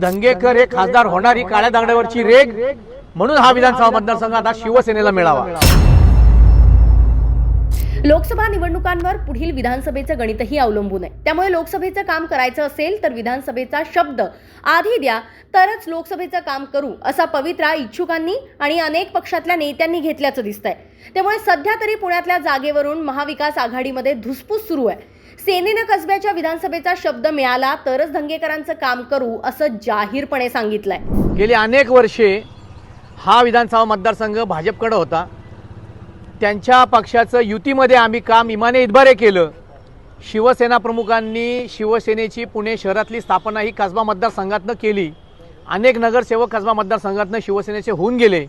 धंगेकर हे खासदार होणार ही काळ्या दागड्यावरची रेग म्हणून हा विधानसभा मतदारसंघ आता शिवसेनेला मिळावा. लोकसभा निवडणुकांवर पुढील विधानसभेचं गणितही अवलंबून आहे. त्यामुळे लोकसभेचं काम करायचं असेल तर विधानसभेचा शब्द आधी द्या तरच लोकसभेचं काम करू असा पवित्रा इच्छुकांनी आणि अनेक पक्षातल्या नेत्यांनी घेतल्याचं दिसतंय. त्यामुळे सध्या तरी पुण्यातल्या जागेवरून महाविकास आघाडीमध्ये धुसफूस सुरू आहे. सेनेनं कसब्याच्या विधानसभेचा शब्द मिळाला तरच धंगेकरांचं काम करू असं जाहीरपणे सांगितलंय. गेली अनेक वर्षे हा विधानसभा मतदारसंघ भाजपकडे होता. त्यांच्या पक्षाचं युतीमध्ये आम्ही काम इमाने इतबारे केलं. शिवसेना प्रमुखांनी शिवसेनेची पुणे शहरातली स्थापना ही कसबा मतदारसंघातनं केली. अनेक नगरसेवक कसबा मतदारसंघातनं शिवसेनेचे होऊन गेले.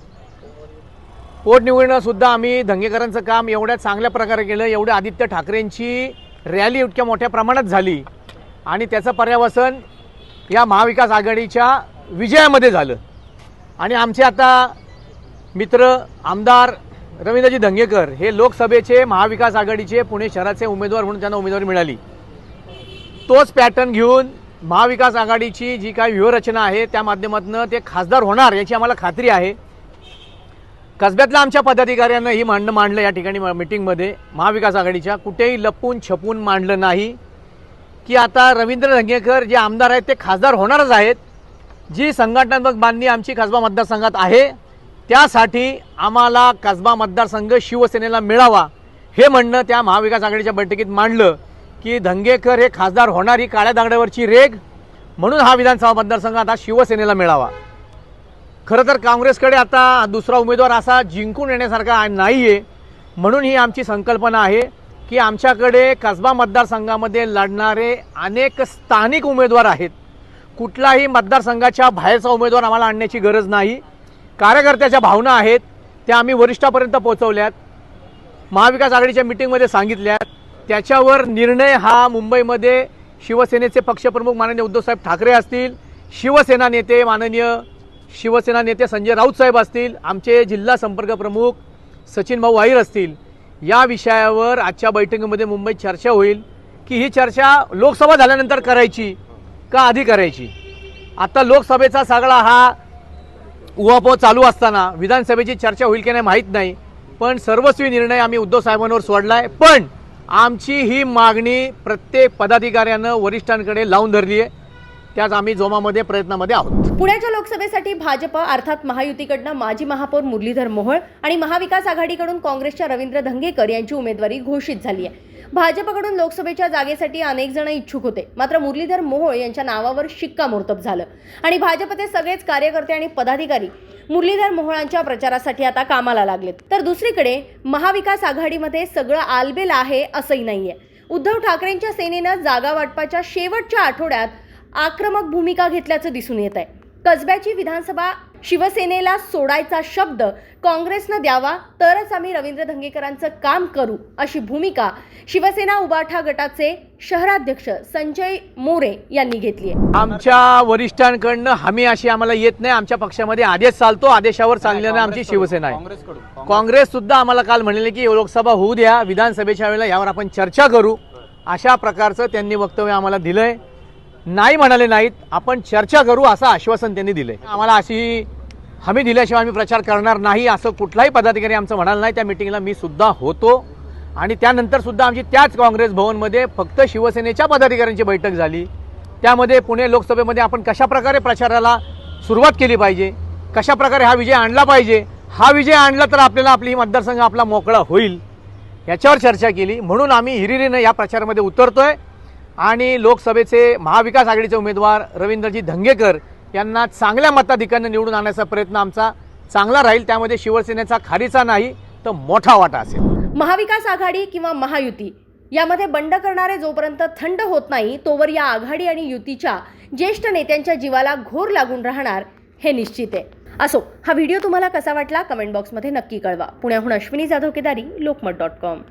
पोटनिवडणंसुद्धा आम्ही धंगेकरांचं काम एवढ्या चांगल्या प्रकारे केलं. एवढ्या आदित्य ठाकरेंची रॅली इतक्या मोठ्या प्रमाणात झाली आणि त्याचं पर्यावसन या महाविकास आघाडीच्या विजयामध्ये झालं. आणि आमचे आता मित्र आमदार रवींद्रजी धंगेकर हे लोकसभेचे महाविकास आघाडीचे पुणे शहराचे उमेदवार म्हणून त्यांना उमेदवारी मिळाली. तोच पॅटर्न घेऊन महाविकास आघाडीची जी काही व्यूहरचना आहे त्या माध्यमातून ते खासदार होणार याची आम्हाला खात्री आहे. कसब्यातल्या आमच्या पदाधिकाऱ्यांना ही मांडणं मांडलं या ठिकाणी मिटिंगमध्ये महाविकास आघाडीच्या कुठेही लपून छपून मांडलं नाही. की आता रवींद्र धंगेकर जे आमदार आहेत ते खासदार होणारच आहेत. जी संघटनात्मक बांधणी आमची कसबा मतदारसंघात आहे त्यासाठी आम्हाला कसबा मतदारसंघ शिवसेनेला मिळावा हे म्हणणं त्या महाविकास आघाडीच्या बैठकीत मांडलं. की धंगेकर हे खासदार होणारी काळ्या दांगड्यावरची रेग म्हणून हा विधानसभा मतदारसंघ आता शिवसेनेला मिळावा. खरं तर काँग्रेसकडे आता दुसरा उमेदवार असा जिंकून येण्यासारखा नाही आहे म्हणून ही आमची संकल्पना आहे की आमच्याकडे कसबा मतदारसंघामध्ये लढणारे अनेक स्थानिक उमेदवार आहेत. कुठलाही मतदारसंघाच्या बाहेरचा उमेदवार आम्हाला आणण्याची गरज नाही. कार्यकर्त्याच्या भावना आहेत त्या आम्ही वरिष्ठापर्यंत पोहोचवल्यात. महाविकास आघाडीच्या मिटिंगमध्ये सांगितल्यात. त्याच्यावर निर्णय हा मुंबईमध्ये शिवसेनेचे पक्षप्रमुख माननीय उद्धवसाहेब ठाकरे असतील. शिवसेना नेते माननीय शिवसेना नेते संजय राऊत साहेब असतील आमचे जिल्हा संपर्क प्रमुख सचिन भाऊ आहीर असतील या विषयावर आजच्या बैठकीमध्ये मुंबईत चर्चा होईल की ही चर्चा लोकसभा झाल्यानंतर करायची का आधी करायची? आता लोकसभेचा सगळा हा उहापोह चालू असताना विधानसभेची चर्चा होईल की नाही माहीत नाही पण सर्वस्वी निर्णय आम्ही उद्धव साहेबांवर सोडला आहे पण आमची ही मागणी प्रत्येक पदाधिकाऱ्यानं वरिष्ठांकडे लावून धरली आहे त्याच आम्ही जोमामध्ये प्रयत्नामध्ये आहोत. पुण्याच्या लोकसभेसाठी भाजप अर्थात महायुतीकडनं माजी महापौर मुरलीधर मोहोळ आणि महाविकास आघाडीकडून काँग्रेसच्या रवींद्र धंगेकर यांची उमेदवारी घोषित झाली आहे. भाजपकडून लोकसभेच्या जागेसाठी अनेक जण इच्छुक होते. मात्र मुरलीधर मोहोळ यांच्या नावावर शिक्कामोर्तब झालं. आणि भाजपचे सगळेच कार्यकर्ते आणि पदाधिकारी मुरलीधर मोहोळांच्या प्रचारासाठी आता कामाला लागलेत. तर दुसरीकडे महाविकास आघाडीमध्ये सगळं आलबेल आहे असंही नाहीये. उद्धव ठाकरेंच्या सेनेनं जागा वाटपाच्या शेवटच्या आठवड्यात आक्रमक भूमिका घेतल्याचं दिसून येत आहे. कसब्याची विधानसभा शिवसेनेला सोडायचा शब्द काँग्रेसनं द्यावा तरच आम्ही रवींद्र धंगेकरांचं काम करू अशी भूमिका शिवसेना उबाठा गटाचे शहराध्यक्ष संजय मोरे यांनी घेतली आहे. आमच्या वरिष्ठांकडनं हमी अशी आम्हाला येत नाही. आमच्या पक्षामध्ये आदेश चालतो आदेशावर चालल्यानं आमची शिवसेना आहे. काँग्रेस सुद्धा आम्हाला काल म्हणलेले की लोकसभा होऊ द्या विधानसभेच्या वेळेला यावर आपण चर्चा करू अशा प्रकारचं त्यांनी वक्तव्य आम्हाला दिलंय. नाही म्हणाले नाहीत आपण चर्चा करू असं आश्वासन त्यांनी दिले आम्हाला अशी हमी दिल्याशिवाय आम्ही प्रचार करणार नाही असं कुठलाही पदाधिकारी आमचं म्हणाल नाही. त्या मिटिंगला मी सुद्धा होतो. आणि त्यानंतर सुद्धा आमची त्याच काँग्रेस भवनमध्ये फक्त शिवसेनेच्या पदाधिकाऱ्यांची बैठक झाली. त्यामध्ये पुणे लोकसभेमध्ये आपण कशाप्रकारे प्रचाराला सुरुवात केली पाहिजे? कशाप्रकारे हा विजय आणला पाहिजे? हा विजय आणला तर आपल्याला आपली मतदारसंघ आपला मोकळा होईल. याच्यावर चर्चा केली. म्हणून आम्ही हिरिरीनं या प्रचारामध्ये उतरतोय. आणि लोकसभेचे महाविकास आघाडीचे उमेदवार रवींद्रजी धंगेकर यांना चांगल्या मताधिकाऱ्यांना निवडून आणण्याचा प्रयत्न आमचा चांगला राहील. त्यामध्ये शिवसेनेचा खारीचा नाही तर मोठा वाटा असेल. महाविकास आघाडी किंवा महायुती यामध्ये बंड करणारे जोपर्यंत थंड होत नाही तोवर या आघाडी आणि युतीच्या ज्येष्ठ नेत्यांच्या जीवाला घोर लागून राहणार हे निश्चित आहे. असो हा व्हिडिओ तुम्हाला कसा वाटला? कमेंट बॉक्समध्ये नक्की कळवा. पुण्याहून अश्विनी जाधव केदारी लोकमत डॉट कॉम.